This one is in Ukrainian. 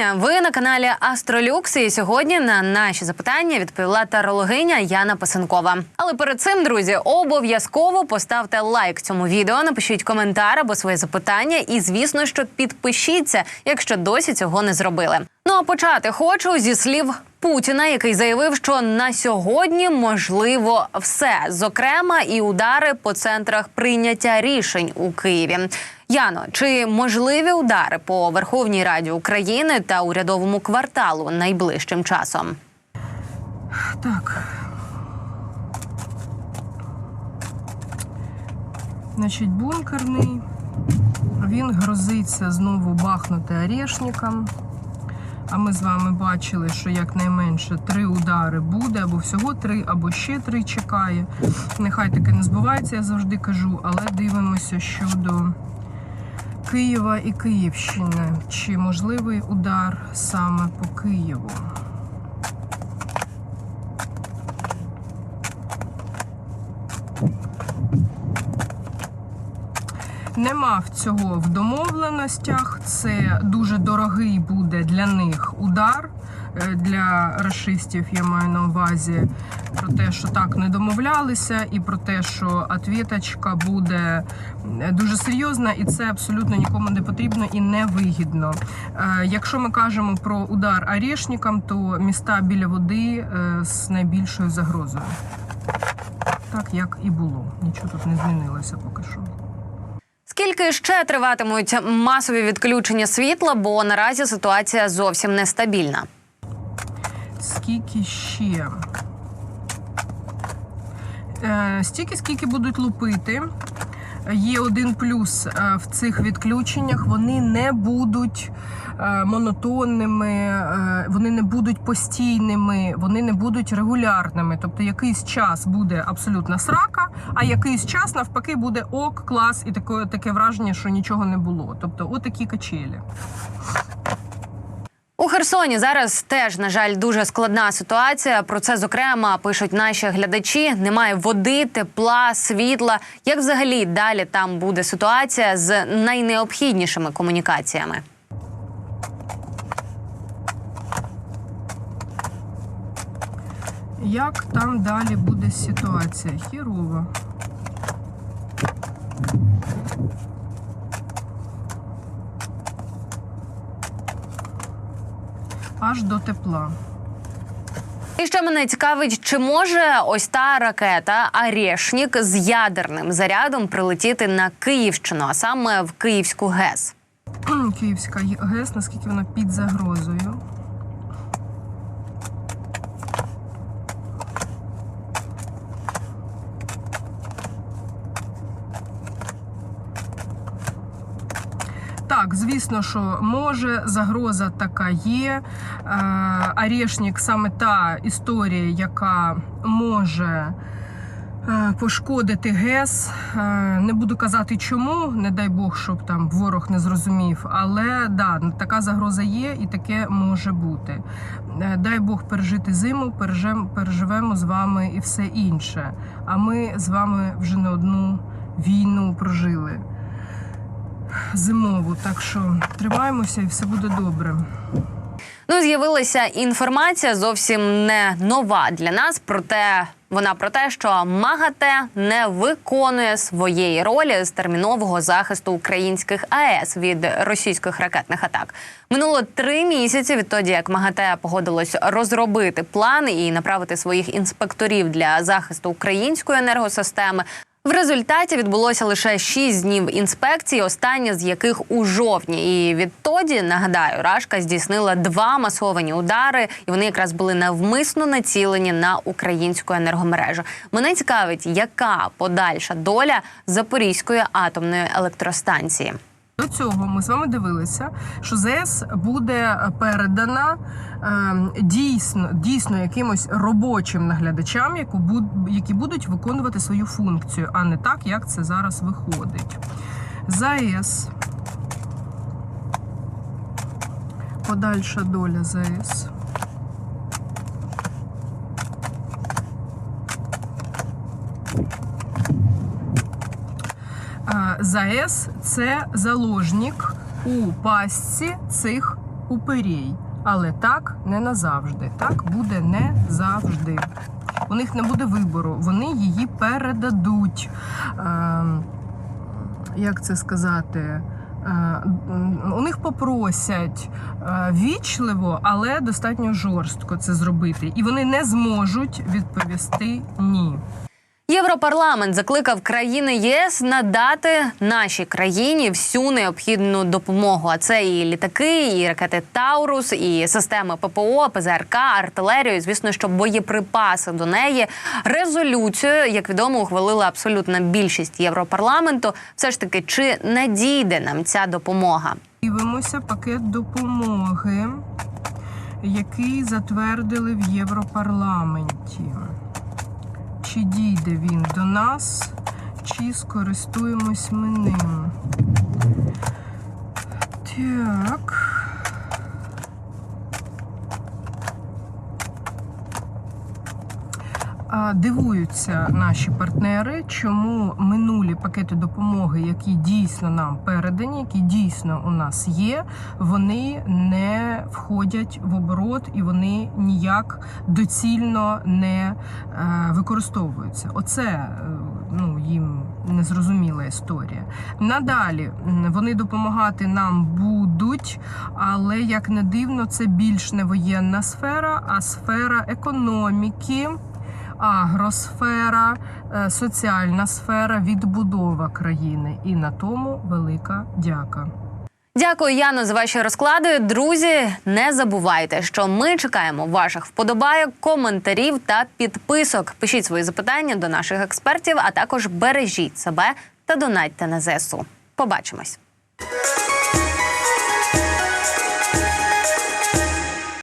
вітання. Ви на каналі Астролюкс. І сьогодні на наші запитання відповіла тарологиня Яна Пасенкова. Але перед цим, друзі, обов'язково поставте лайк цьому відео, напишіть коментар або своє запитання. І звісно, що підпишіться, якщо досі цього не зробили. Ну а почати хочу зі слів Путіна, який заявив, що на сьогодні можливо все, зокрема, і удари по центрах прийняття рішень у Києві. Яно, чи можливі удари по Верховній Раді України та урядовому кварталу найближчим часом? Так. Значить, бункерний. Він грозиться знову бахнути орешникам. А ми з вами бачили, що якнайменше три удари буде, або всього три, або ще три чекає. Нехай таке не збувається, я завжди кажу, але дивимося щодо Києва і Київщини. Чи можливий удар саме по Києву? Нема цього в домовленостях. Це дуже дорогий буде для них удар. Е, Для расистів я маю на увазі про те, що так не домовлялися, і про те, що отвіточка буде дуже серйозна, і це абсолютно нікому не потрібно і не вигідно. Е, Якщо ми кажемо про удар орешникам, то міста біля води е, з найбільшою загрозою. Так як і було. Нічого тут не змінилося поки що. Скільки ще триватимуть масові відключення світла? Бо наразі ситуація зовсім нестабільна. Скільки ще? Е, стільки, скільки будуть лупити. Є один плюс е, в цих відключеннях. Вони не будуть е, монотонними, е, вони не будуть постійними, вони не будуть регулярними. Тобто якийсь час буде абсолютна срака, а якийсь час навпаки буде ок, клас, і таке, таке враження, що нічого не було. Тобто, отакі качелі. У Херсоні зараз теж, на жаль, дуже складна ситуація. Про це зокрема пишуть наші глядачі. Немає води, тепла, світла. Як взагалі далі там буде ситуація з найнеобхіднішими комунікаціями? Як там далі буде ситуація? Хірова. Аж до тепла. І ще мене цікавить, чи може ось та ракета Арєшнік з ядерним зарядом прилетіти на Київщину, а саме в Київську ГЕС. Київська ГЕС, наскільки вона під загрозою. Так, звісно, що може загроза така є. Е, Орешник саме та історія, яка може е, пошкодити ГЕС. Е, Не буду казати чому, не дай Бог, щоб там ворог не зрозумів. Але да, така загроза є і таке може бути. Е, Дай Бог пережити зиму, переживемо з вами і все інше. А ми з вами вже не одну війну прожили зимову. Так що тримаємося і все буде добре. Ну, з'явилася інформація зовсім не нова для нас. Проте вона про те, що МАГАТЕ не виконує своєї ролі з термінового захисту українських АЕС від російських ракетних атак. Минуло три місяці відтоді, як МАГАТЕ погодилось розробити плани і направити своїх інспекторів для захисту української енергосистеми. В результаті відбулося лише шість днів інспекції, остання з яких у жовтні. І відтоді нагадаю, Рашка здійснила два масовані удари, і вони якраз були навмисно націлені на українську енергомережу. Мене цікавить, яка подальша доля Запорізької атомної електростанції. До цього ми з вами дивилися, що ЗС буде передана е, дійсно дійсно якимось робочим наглядачам, які будуть виконувати свою функцію, а не так, як це зараз виходить. ЗАЕС. Подальша доля ЗАЕС. Е, ЗАЕС це заложник у пастці цих упирій. Але так не назавжди. Так буде не завжди. У них не буде вибору, вони її передадуть. Ем, як це сказати? Е, У них попросять е, вічливо, але достатньо жорстко це зробити, і вони не зможуть відповісти ні. Європарламент закликав країни єС надати нашій країні всю необхідну допомогу. А це і літаки, і ракети Таурус, і системи ППО, ПЗРК, артилерію. І, Звісно, що боєприпаси до неї. Резолюцію, як відомо, ухвалила абсолютна більшість європарламенту. Все ж таки, чи надійде нам ця допомога? Дивимося пакет допомоги, який затвердили в Європарламенті. Чи дійде він до нас, чи скористуємось ми ним? Так. Дивуються наші партнери, чому минулі пакети допомоги, які дійсно нам передані, які дійсно у нас є, вони не входять в оборот і вони ніяк доцільно не е, використовуються. Оце е, ну їм незрозуміла історія. Надалі вони допомагати нам будуть, але як не дивно, це більш не воєнна сфера, а сфера економіки агросфера, е, соціальна сфера, відбудова країни. І на тому велика дяка. Дякую, Яно, за ваші розклади. Друзі, не забувайте, що ми чекаємо ваших вподобайок, коментарів та підписок. Пишіть свої запитання до наших експертів, а також бережіть себе та донатьте на ЗСУ. Побачимось.